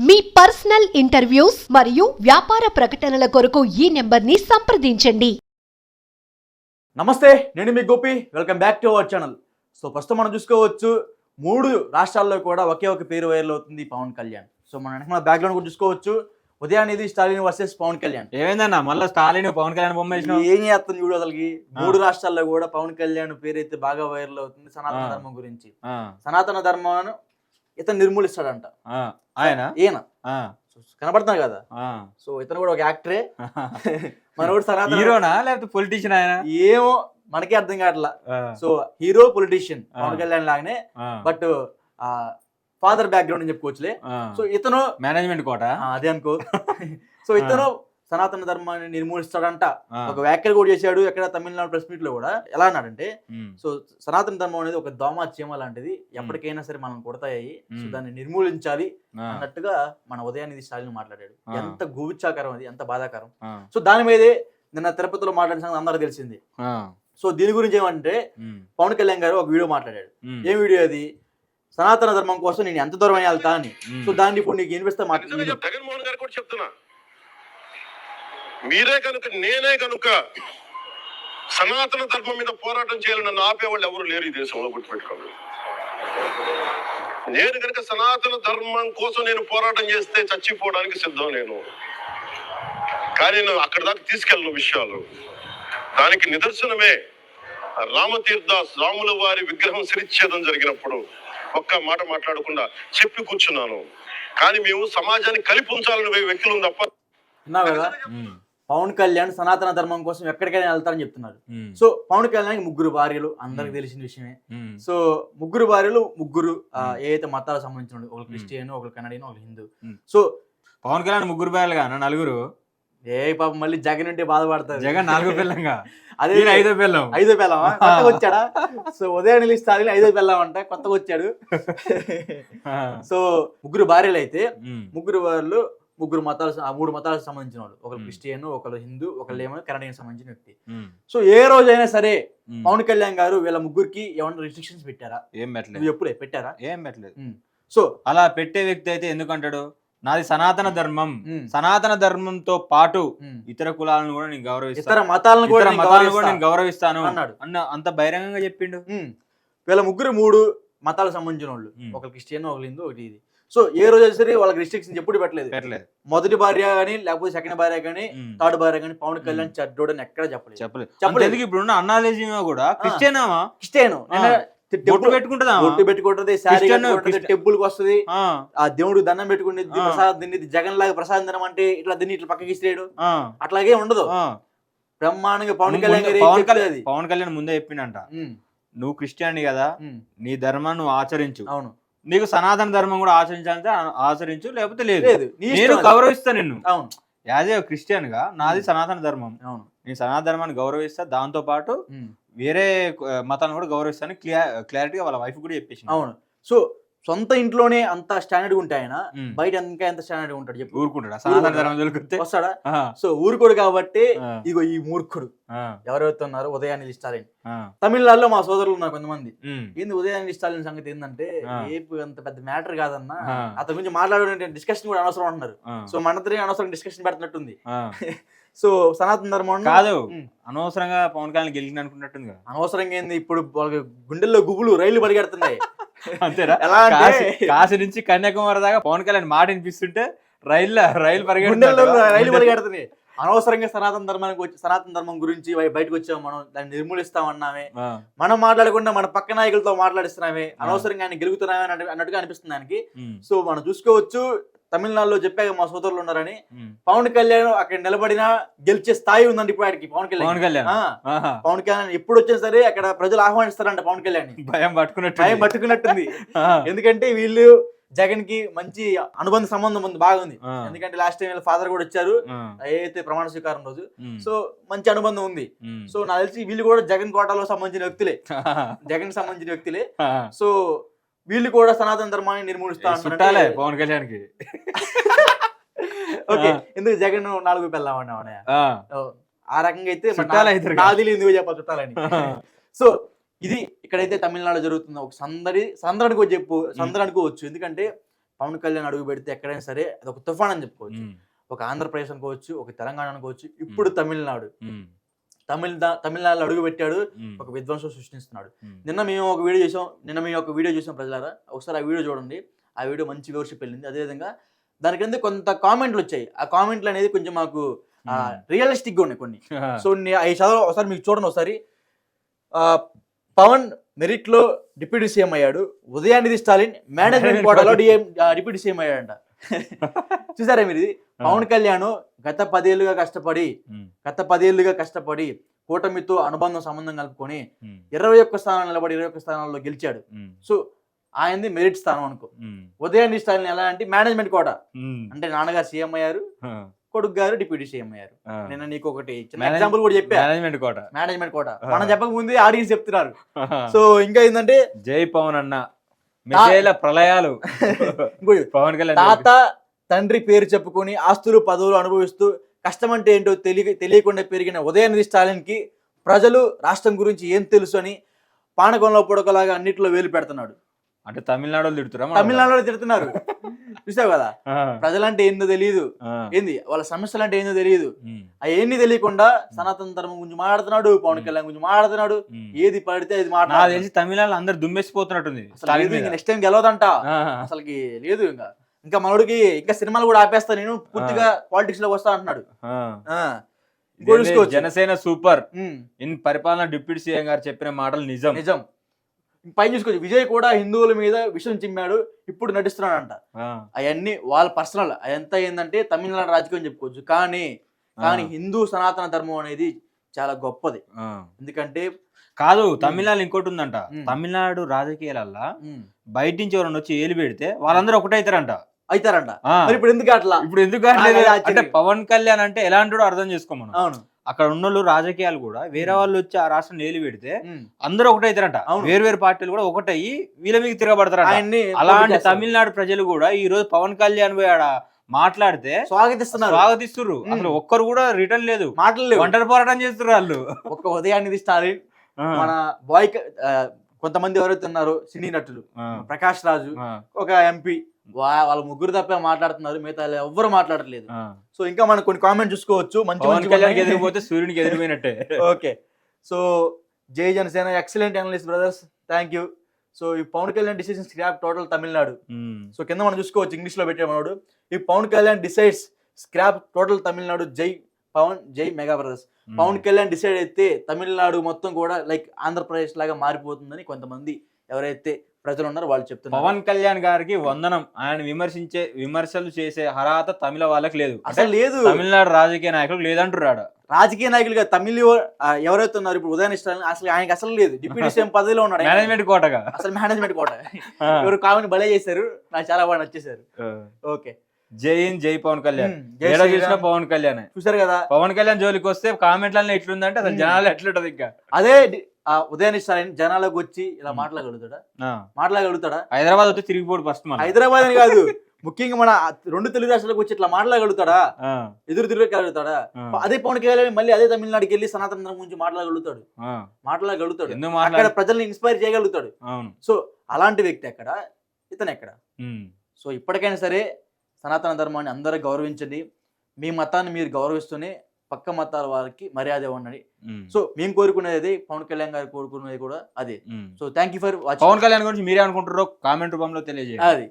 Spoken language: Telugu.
మీ పర్సనల్ ఇంటర్వ్యూస్ మరియు వ్యాపార ప్రకటనల కొరకు ఈ నెంబర్ని సంప్రదించండి. నమస్తే నేను మీ Gopi. Welcome back to our channel so ప్రస్తుతం మనం చూసుకోవచ్చు మూడు రాష్ట్రాల్లో కూడా ఒకే ఒక పేరు వైరల్ అవుతుంది పవన్ కళ్యాణ్. సో మన వెనక బ్యాక్గ్రౌండ్ కూడా చూసుకోవచ్చు. ఉదయానిధి స్టాలిన్ వర్సెస్ పవన్ కళ్యాణ్. ఏమైందన్న? మళ్ళీ స్టాలిన్ పవన్ కళ్యాణ్ బొమ్మ ఏం చేస్తుంది చూడు అసలుకి? మూడు రాష్ట్రాల్లో కూడా పవన్ కళ్యాణ్ పేరైతే బాగా వైరల్ అవుతుంది సనాతన. ధర్మం గురించి. ఆ, సనాతన ధర్మాన్ని ఇతను నిర్మూలిస్తాడంట. ఆయన? ఈయన. కనబడుతున్నారు కదా. సో ఇతను కూడా ఒక యాక్టరే. మనోడు సనాతన. హీరోనా? లేకపోతే పొలిటీషియన్ ఆయన? ఏమో మనకే అర్థం కావట్లా. So hero politician. Pawan Kalyan లాగానే. బట్ ఫాదర్ బ్యాక్గ్రౌండ్ అని చెప్పుకోవచ్చులే. సో ఇతను మేనేజ్మెంట్ కోట? అదే అనుకో. సో ఇతను సనాతన ధర్మాన్ని నిర్మూలిస్తాడంట. ఒక వ్యాఖ్యలు కూడా చేశాడు ఎక్కడ తమిళనాడు ప్రెస్ మీట్లో కూడా. ఎలా అన్నాడంటే సో సనాతన ధర్మం అనేది ఒక దోమ చీమ లాంటిది ఎప్పటికైనా సరే మనం కొడతాయి. సో. దాన్ని నిర్మూలించాలి అన్నట్టుగా మన ఉదయానిధి స్టాలిన్ మాట్లాడాడు. ఎంత గుబుచ్చాకరం అది ఎంత బాధాకరం. సో దాని మీదే నిన్న తిరుపతిలో మాట్లాడిన సంగతి అందరికీ తెలిసింది. ఆ, సో దీని గురించి ఏమంటే పవన్ కళ్యాణ్ గారు ఒక వీడియో మాట్లాడాడు. ఏం వీడియో అది? సనాతన ధర్మం కోసం నేను ఎంత దూరం వెళ్తా అని. సో దాన్ని ఇప్పుడు నీకు వినిపిస్తా మాట నిజంగా చెప్ జగన్మోహన్ గారు కూడా చెప్తున్నా. మీరే కనుక నేనే కనుక సనాతన ధర్మం మీద పోరాటం చేయాలని నన్ను ఆపేవాళ్ళు ఎవరు లేరు ఈ దేశంలో గుర్తుపెట్టుకోండి. నేను కనుక సనాతన ధర్మం కోసం నేను పోరాటం చేస్తే చచ్చిపోవడానికి సిద్ధం నేను కానీ నేను అక్కడ దాకా తీసుకెళ్ళిన విషయాలు. దానికి నిదర్శనమే రామతీర్థ రాముల వారి విగ్రహం శిరిచ్ఛేదం జరిగినప్పుడు ఒక్క మాట మాట్లాడకుండా చెప్పి కూర్చున్నాను. కానీ మేము సమాజాన్ని కలిపి ఉంచాలని వ్యక్తులు తప్ప పవన్ కళ్యాణ్ సనాతన ధర్మం కోసం ఎక్కడికైనా వెళ్తారని చెప్తున్నారు. సో పవన్ కళ్యాణ్ ముగ్గురు భార్యలు అందరికి. తెలిసిన విషయమే. సో ముగ్గురు భార్యలు ముగ్గురు ఆ, మ్మ్. ఏ అయితే మతాలకు సంబంధించిన ఒకరు క్రిస్టియన్ ఒకరు కన్నడియన్ ఒకరు హిందూ. సో పవన్ కళ్యాణ్ ముగ్గురు పిల్లలుగా నలుగురు? ఏ పాపం మళ్ళీ జగన్ అంటే బాధపడతారు. జగన్ నాలుగు పిల్లంగా అదే ఐదో పిల్లం ఐదో పిల్లవా కొత్తగా వచ్చాడా? సో ఉదయం స్టాలిన్ ఐదో పిల్లం అంట కొత్తగా వచ్చాడు. సో ముగ్గురు భార్యలు అయితే ముగ్గురు వాళ్ళు ముగ్గురు మతాలు మూడు మతాలకు సంబంధించిన వాళ్ళు. ఒకరు. క్రిస్టియన్ ఒకరు హిందూ ఒకళ్ళు ఏమో కన్నడియన్ సంబంధించిన వ్యక్తి. సో ఏ రోజైనా సరే. పవన్ కళ్యాణ్ గారు వీళ్ళ ముగ్గురికి ఏమన్నా రిస్ట్రిక్షన్స్ పెట్టారా? ఏం పెట్టలేదు. ఎప్పుడే పెట్టారా? ఏం పెట్టలేదు. సో అలా పెట్టే వ్యక్తి అయితే ఎందుకంటాడు? నాది సనాతన ధర్మం. సనాతన ధర్మంతో పాటు. ఇతర కులాలను కూడా నేను గౌరవిస్తాను ఇతర మతాలను కూడా మతాలను కూడా నేను గౌరవిస్తా గౌరవిస్తాను అన్నాడు. అన్న అంత బహిరంగంగా చెప్పిండు. వీళ్ళ ముగ్గురు మూడు మతాలకు సంబంధించిన వాళ్ళు. ఒకరు క్రిస్టియన్ ఒకరు హిందూ ఒకటి ఇది. సో ఏ రోజు సరే వాళ్ళకి రిస్ట్రిక్షన్స్ ఎప్పుడు పెట్టలేదు. పెట్టలేదు. మొదటి భార్య కానీ లేకపోతే సెకండ్ భార్య కానీ. థర్డ్ భార్య కానీ పవన్ కళ్యాణ్ చడ్డోడు అని ఎక్కడ చెప్పలేదు. చెప్పలేదు. చెప్పలేదు. అంతెందుకు ఇప్పుడున్న అన్నాలేజీమా కూడా క్రిస్టియనామా? క్రిస్టియన్. బొట్టు పెట్టుకుంటుందామా? బొట్టు పెట్టుకుంటది శారీ. టెంపుల్కి వస్తుంది. ఆ, దేవుడికి దండం పెట్టుకుని ఆ. ప్రసాదం తిని జగన్ లాగా ప్రసాదం తినమంటే ఇట్లా తిని ఇట్లా పక్కకి ఇస్తాడు అట్లాగే ఉండదు. బ్రహ్మాండంగా పవన్ కళ్యాణ్ పవన్ కళ్యాణ్ పవన్ కళ్యాణ్ ముందే చెప్పిండంట. నువ్వు క్రిస్టియన్ కదా నీ ధర్మాన్ని నువ్వు ఆచరించు. అవును. నీకు సనాతన ధర్మం కూడా ఆచరించాలంటే ఆచరించు లేకపోతే లేదు. నేను. గౌరవిస్తా నిన్ను. అవును. యాజ్ ఏ క్రిస్టియన్గా నాది సనాతన ధర్మం. అవును. నేను సనాతన ధర్మాన్ని గౌరవిస్తా దాంతో పాటు వేరే మతాన్ని కూడా గౌరవిస్తాను క్లియర్ క్లారిటీగా వాళ్ళ వైఫ్ కూడా చెప్పేసి అవును. సో సొంత ఇంట్లోనే అంత స్టాండర్డ్ ఉంటాయి ఆయన. బయట ఇంకా ఎంత స్టాండర్డ్ ఉంటాడు చెప్పు. ఊరుకుంటాడా? వస్తాడా? సో ఊరుకోడు కాబట్టి ఇగో ఈ మూర్ఖుడు. ఆ, ఎవరైతే ఉన్నారో ఉదయాన్ని స్టాలిన్ తమిళనాడులో మా సోదరులు ఉన్నారు కొంతమంది. ఏంది ఉదయాన్ని స్టాలిన్ సంగతి ఏంటంటే. ఏపు అంత పెద్ద మ్యాటర్ కాదన్న. అతని గురించి మాట్లాడే డిస్కషన్ కూడా అనవసరం అంటున్నారు. సో మనతో అనవసరం డిస్కషన్ పెడుతున్నట్టుంది. సో సనాతన ధర్మం కాదు. అనవసరంగా పవన్ కళ్యాణ్ గెలిచిన అనుకున్నట్టుంది అనవసరంగా ఏంది? ఇప్పుడు వాళ్ళకి గుండెల్లో గుబులు రైళ్ళు పరిగెడుతున్నాయి. అంతేరా ఎలా కాశీ కాశీ నుంచి కన్యాకుమారి దాకా పవన్ కళ్యాణ్ మాట వినిపిస్తుంటే రైలు రైలు గుండెల్లో రైళ్ళు పరిగెడుతుంది అనవసరంగా సనాతన ధర్మానికి వచ్చి సనాతన ధర్మం గురించి బయ- బయటకు వచ్చాము మనం దాన్ని నిర్మూలిస్తామన్నామే. మనం మాట్లాడకుండా మన పక్క నాయకులతో మాట్లాడిస్తున్నామే అనవసరంగా ఆయన గెలుగుతున్నామే అన్నట్టు- అన్నట్టుగా అనిపిస్తుంది ఆయనకి. సో మనం చూసుకోవచ్చు తమిళనాడులో చెప్పాక మా సోదరులు ఉన్నారని పవన్ కళ్యాణ్ అక్కడ నిలబడినా గెలిచే స్థాయి ఉందండి ఇప్పుడు ఆయనకి పవన్ కళ్యాణ్. పవన్ కళ్యాణ్. పవన్ కళ్యాణ్ ఎప్పుడు వచ్చినా సరే అక్కడ ప్రజలు ఆహ్వానిస్తారంట పవన్ కళ్యాణ్ భయం పట్టుకున్నట్టు భయం పట్టుకున్నట్టుంది. ఎందుకంటే వీళ్ళు జగన్కి మంచి అనుబంధ సంబంధం ఉంది బాగా ఉంది. ఆ. ఎందుకంటే లాస్ట్ టైం వీళ్ళ ఫాదర్ కూడా వచ్చారు. ఏదైతే ప్రమాణ స్వీకారం రోజు. సో మంచి అనుబంధం ఉంది. సో నాకు తెలిసి వీళ్ళు కూడా జగన్ కోటాలో సంబంధించిన వ్యక్తులే. జగన్ సంబంధించిన వ్యక్తులే. సో వీళ్ళు కూడా సనాతన ధర్మాన్ని నిర్మూలిస్తా చుట్టాలే పవన్ కళ్యాణ్కి ఓకే. ఎందుకు జగన్ నాలుగు పెళ్ళామన్నా అన్నయ్య? ఆ. రకంగా అయితే మరి చుట్టాలు నా- అవుతారు నాది లేదు ఎందుకు చెప్పాలి చుట్టాలని. సో ఇది ఇక్కడైతే తమిళనాడు జరుగుతుంది ఒక సందడి సందడి అనుకో చెప్పు సందడి అనుకోవచ్చు ఎందుకంటే పవన్ కళ్యాణ్ అడుగు పెడితే ఎక్కడైనా సరే అది ఒక తుఫాన్ అని చెప్పుకోవచ్చు. ఒక ఆంధ్రప్రదేశ్ అనుకోవచ్చు ఒక తెలంగాణ అనుకోవచ్చు. ఇప్పుడు తమిళనాడు. తమిళ తమిళనాడులో అడుగు పెట్టాడు ఉమ్, ఒక విధ్వంసం సృష్టిస్తున్నాడు. నిన్న మేము ఒక వీడియో చేసాం నిన్న మేము ఒక వీడియో చూసాం ప్రజలారా. ఒకసారి ఆ వీడియో చూడండి. ఆ వీడియో మంచి వ్యూవర్షిప్ వెళ్ళింది. అదేవిధంగా దాని కింద కొంత కామెంట్లు వచ్చాయి. ఆ కామెంట్లు అనేది కొంచెం మాకు ఉమ్. రియలిస్టిక్గా ఉన్నాయి కొన్ని. సో అవి చదవ ఒకసారి మీకు చూడండి ఒకసారి. పవన్ మెరిట్లో డిప్యూటీ సీఎం అయ్యాడు. ఉదయానిధి స్టాలిన్ మేనేజ్మెంట్ కోటాలో డిఎం డిప్యూటీ సీఎం అయ్యాడంట. చూసారా మీరు ఇది? పవన్ కళ్యాణ్ గత పదేళ్ళుగా కష్టపడి గత పదేళ్ళుగా కష్టపడి కూటమితో అనుబంధం సంబంధం కలుపుకొని ఇరవై ఒక్క స్థానాలు నిలబడి ఇరవై ఒక్క స్థానాల్లో గెలిచాడు. సో ఆయనది మెరిట్ స్థానం అనుకో. ఉదయాన్నే స్టాలిన్ ఎలా అంటే మేనేజ్మెంట్ కోట. అంటే నాన్నగారు సీఎం అయ్యారు కొడుకు గారు డిప్యూటీ సీఎం అయ్యారు. నేను నీకు ఒకటి ఎగ్జాంపుల్ కూడా చెప్పా. Management quota. Management quota. మనం చెప్పక ముందే ఆడియన్స్ చెప్తున్నారు. సో ఇంకా ఏంటంటే జై పవన్ అన్న ప్రళయాలు. పవన్ కళ్యాణ్ తాత తండ్రి పేరు చెప్పుకొని ఆస్తులు పదవులు అనుభవిస్తూ కష్టం అంటే ఏంటో తెలియ తెలియకుండా పెరిగిన ఉదయనిధి స్టాలిన్కి ప్రజలు రాష్ట్రం గురించి ఏం తెలుసు అని పానకంలో పొడకలాగా అన్నిట్లో వేలు పెడుతున్నాడు. అంటే తమిళనాడు వాళ్ళు తిడుతురా తమిళనాడులో తిడుతున్నారు. చూసావు కదా? ప్రజలంటే ఏందో తెలియదు ఏంది? వాళ్ళ సమస్యలు అంటే ఏందో తెలియదు అవి ఏంది తెలియకుండా సనాతన ధర్మం గురించి మాట్లాడుతున్నాడు పవన్ కళ్యాణ్ గురించి మాట్లాడుతున్నాడు. ఏది పడితే అది నాకు మాట్లాడు తెలిసి తమిళనాడు అందరు దుమ్మేసిపోతున్నట్టుంది. Next time గెలవదంట. అసలుకి లేదు ఇంకా. ఇంకా మనోడికి ఇంకా సినిమాలు కూడా ఆపేస్తా నేను పూర్తిగా పాలిటిక్స్లోకి వస్తా అంటున్నాడు. జనసేన సూపర్. ఇన్ పరిపాలన డిప్యూటీ సీఎం గారు చెప్పిన మాటలు నిజం. నిజం. పైన చూసుకోవచ్చు విజయ్ కూడా హిందువుల మీద విషయం చిమ్మాడు ఇప్పుడు నటిస్తున్నాడంట. అవన్నీ వాళ్ళ పర్సనల్. అదంతా ఏంటంటే తమిళనాడు రాజకీయం చెప్పుకోవచ్చు. కానీ కానీ హిందూ సనాతన ధర్మం అనేది చాలా గొప్పది. ఎందుకంటే కాదు తమిళనాడు ఇంకోటి ఉందంట. తమిళనాడు రాజకీయాలల్లా బయట నుంచి ఎవరైనా వచ్చి ఏలు పెడితే వాళ్ళందరూ ఒకటైతారంట అవుతారంట. మరి ఇప్పుడు ఎందుకు అట్లా? ఇప్పుడు ఎందుకు. అంటే పవన్ కళ్యాణ్ అంటే ఎలాంటి అర్థం చేసుకోమను. అవును. అక్కడ ఉన్న రాజకీయాలు కూడా వేరే వాళ్ళు వచ్చి ఆ రాష్ట్రం ఏలు పెడితే. అందరూ ఒకటైతారంట. వేరు వేరు పార్టీలు కూడా ఒకటయ్యి వీళ్ళ మీద తిరగబడతారంట. ఆయన్ని అలాంటి. తమిళనాడు ప్రజలు కూడా ఈ రోజు పవన్ కళ్యాణ్ పోయి ఆడ మాట్లాడితే స్వాగతిస్తున్నారు. స్వాగతిస్తున్నారు. అసలు ఒక్కరు కూడా రిటర్న్ లేదు. మాటలు లేవు. ఒంటరి పోరాటం చేస్తున్నారు వాళ్ళు. ఒక్క ఉదయాన్నిధి స్టాలిన్. మన బాయ్ కొంతమంది ఎవరైతే ఉన్నారో సినీ నటులు. ప్రకాష్ రాజు ఒక ఎంపీ. వాళ్ళ ముగ్గురు తప్పే మాట్లాడుతున్నారు మిగతా ఎవ్వరు మాట్లాడట్లేదు. సో ఇంకా మనం కొన్ని కామెంట్ చూసుకోవచ్చు. మంచి ఎదిరిపోతే సూర్యునికి ఎదిరిపోయినట్టే ఓకే. సో జై Janasena excellent analyst brothers thank you so ఈ Pawan Kalyan decision scrap total Tamil Nadu. So కింద మనం చూసుకోవచ్చు ఇంగ్లీష్లో పెట్టే మనోడు. ఈ Pawan Kalyan decides scrap total Tamil Nadu. జై పవన్ జై mega brothers. Pawan Kalyan decide అయితే తమిళనాడు మొత్తం కూడా లైక్ ఆంధ్రప్రదేశ్ లాగా మారిపోతుందని కొంతమంది ఎవరైతే ప్రజలు ఉన్నారో వాళ్ళు చెప్తున్నారు. పవన్ కళ్యాణ్ గారికి వందనం. ఆయన విమర్శించే విమర్శలు చేసే అర్హత తమిళ వాళ్ళకి లేదు. అసలు లేదు. తమిళనాడు రాజకీయ నాయకులకు లేదంటున్నాడు. రాజకీయ నాయకులుగా తమిళ ఎవరైతే ఉన్నారు ఇప్పుడు ఉదయన్ స్టాలిన్ అసలు ఆయనకి అసలు లేదు. డిప్యూటీ సీఎం పదవిలో ఉన్నాడు. మేనేజ్మెంట్ కోటగా. అసలు మేనేజ్మెంట్ ఆ. ఎవరు కామెంట్ భలే చేశారు. నాకు చాలా బాగా నచ్చేశారు. ఓకే. జై హింద్ జై పవన్ కళ్యాణ్. ఏడా. చూసినా పవన్ కళ్యాణ్. చూసారు కదా? పవన్ కళ్యాణ్ జోలికి వస్తే కామెంట్లలో ఎట్లుందంటే అసలు. జనాలు ఎట్లుంటది ఇంకా. అదే ఆ ఉదయన్ స్టాలిన్ జనాలకు వచ్చి ఇలా. మాట్లాడగలుగుతాడా. మాట్లాడగలుగుతాడా? హైదరాబాద్ వచ్చి తిరిగిపోడు ఫస్ట్ మన హైదరాబాద్ అని కాదు. ముఖ్యంగా మన రెండు తెలుగు రాష్ట్రాలకు వచ్చి ఇట్లా మాట్లాడగలుగుతాడా? ఎదురు తిరగలుగుతాడా ఆ, అదే పవన్ కళ్యాణ్ మళ్ళీ అదే తమిళనాడుకి వెళ్ళి సనాతన ధర్మం గురించి మాట్లాడగలుగుతాడు. మాట్లాడగలుగుతాడు. అక్కడ ప్రజల్ని ఇన్స్పైర్ చేయగలుగుతాడు. సో అలాంటి వ్యక్తి ఎక్కడ? ఇతను ఎక్కడ? సో ఇప్పటికైనా సరే సనాతన ధర్మాన్ని అందరూ గౌరవించండి. మీ మతాన్ని మీరు గౌరవిస్తూనే పక్క మతాల వారికి మర్యాద ఇవ్వండి సో మేము కోరుకునేది అదే పవన్ కళ్యాణ్ గారు కోరుకునేది కూడా అదే. So thank you for Pawan Kalyan గురించి మీరే అనుకుంటారో కామెంట్ రూపంలో తెలియజేయండి. అది.